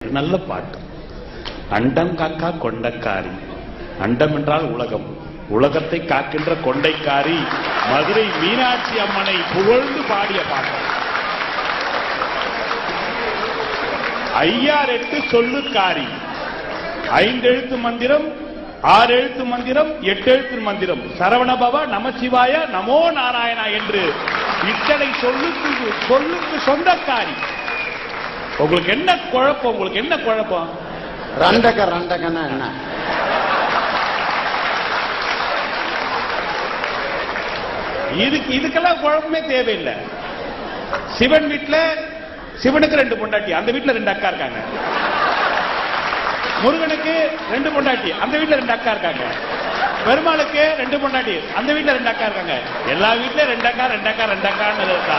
நல்ல பாட்டு. அண்டம் காக்கா கொண்டக்காரி. அண்டம் என்றால் உலகம். உலகத்தை காக்கின்ற கொண்டைக்காரி மதுரை மீனாட்சி அம்மனை புகழ்ந்து பாடிய பாட்டு ஐயார் எட்டு சொல்லுக்காரி. ஐந்தெழுத்து மந்திரம் ஆறு எழுத்து மந்திரம். எட்டு எழுத்து மந்திரம் சரவணபவ நமசிவாய நமோ நாராயணா என்று இத்தனை சொல்லுக்கு சொல்லுக்கு சொந்தக்காரி. உங்களுக்கு என்ன குழப்பம்? உங்களுக்கு என்ன குழப்பம்? ரண்டக ரண்டகன்னா என்ன? இதுக்கு இதுக்கெல்லாம் குழப்பமே தேவையில்லை. சிவன் வீட்டுல சிவனுக்கு ரெண்டு பொண்டாட்டி அந்த வீட்டுல ரெண்டு அக்கா இருக்காங்க. முருகனுக்கு ரெண்டு பொண்டாட்டி அந்த வீட்டுல ரெண்டு அக்கா இருக்காங்க. பெருமாளுக்கு ரெண்டு பொண்டாட்டி அந்த வீட்டுல ரெண்டு அக்கா இருக்காங்க. எல்லா வீட்லயும் ரெண்டு அக்கா ரெண்டு அக்கா ரெண்டு அக்கான்னு இருக்கா